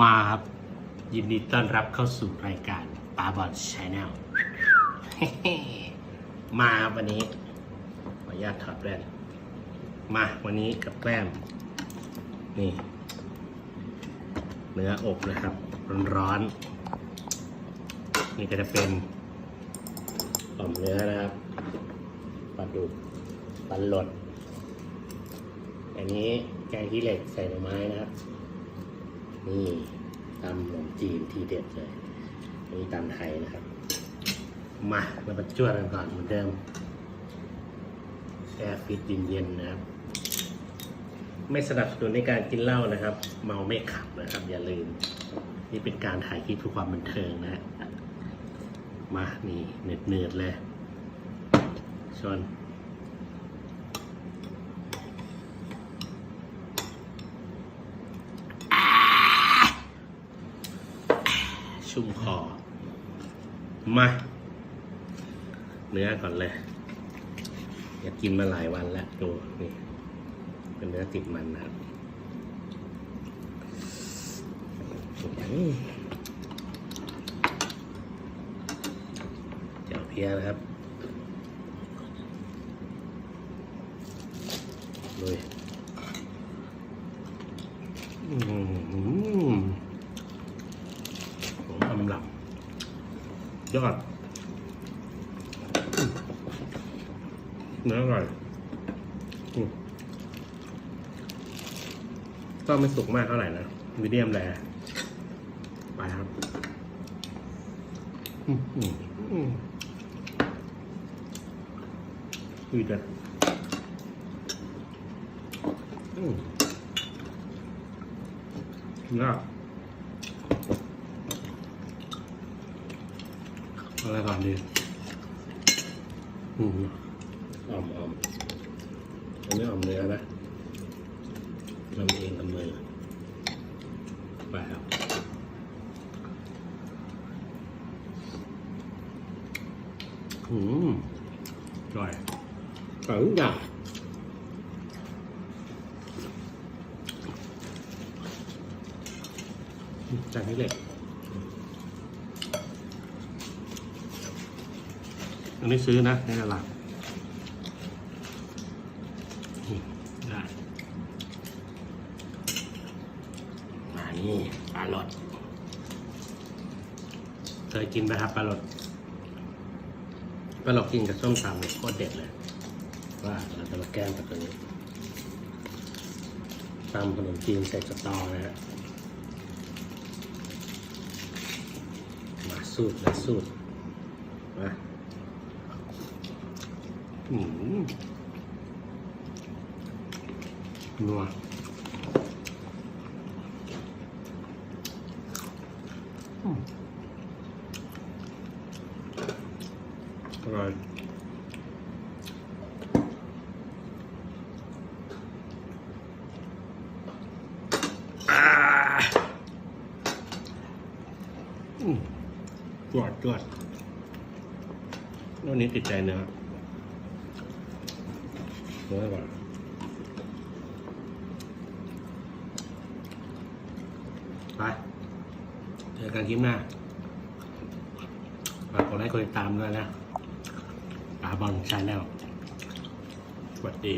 มาครับยินดีต้อนรับเข้าสู่รายการปาบอลชาแนลมาครับวันนี้ ขออนุญาตถอดแว่นมาวันนี้กับแกล้มนี่ เนื้ออบนะครับ ร้อนๆนี่ก็จะเป็นต่อมเนื้อนะครับปลาดุกปลาหลด อันนี้แกงขี้เหล็กใส่หน่อไม้นะครับ นี่ตำขนมจีนทีเด็ดเลยนนี้ตำไทยนะครับ มาเรามาจวดกันก่อนเหมือนเดิมแช่ฟิตเย็นๆนะครับ ไม่สนับสนุนในการกินเหล้านะครับ เมาไม่ขับนะครับ อย่าลืม นี่เป็นการถ่ายคลิปเพื่อความบันเทิงนะฮะมานี่เนืดเนืดๆเลยชน ชุ่มคอ มา เนื้อก่อนเลย อยากกินมาหลายวันแล้วดูนี่เป็นเนื้อติดมันนะครับเจ้าเพียนะครับเลยอืมผมอำลับ ยอดเนื้ออร่อยก็ไม่สุกมากเท่าไหร่นะมีเดียมแรไปครับอืมอืมอืมอืดเลยอืมน่า อะไรก่อนดีอืมอ่อมอ่อมอันนี้อ่อมเนื้อนะทำเองกับมือไปครับอืมอร่อยอร่อยทุกอย่างจานนี้เล็ก อันนี้ซื้อนะในตลาดมได้มานี่ปลาหลดเคยกินไหมครับปลาหลดปลาหลดกินกับส้มตำเนี่ยโคตรเด็ดเลย ว่าเราจะมาแกล้มกับตัวนี้ตำขนมจีนใส่สตอนะฮะมาสูตรนะสูตรมา นัวอร่อยอืมจวดจวดแล้วนนี้ติดใจเนื้อ เนื้อก่อนไปเจอกันคลิปหน้าฝากกดไลค์กดติดตามด้วยนะปาบอลชาแนลสวัสดี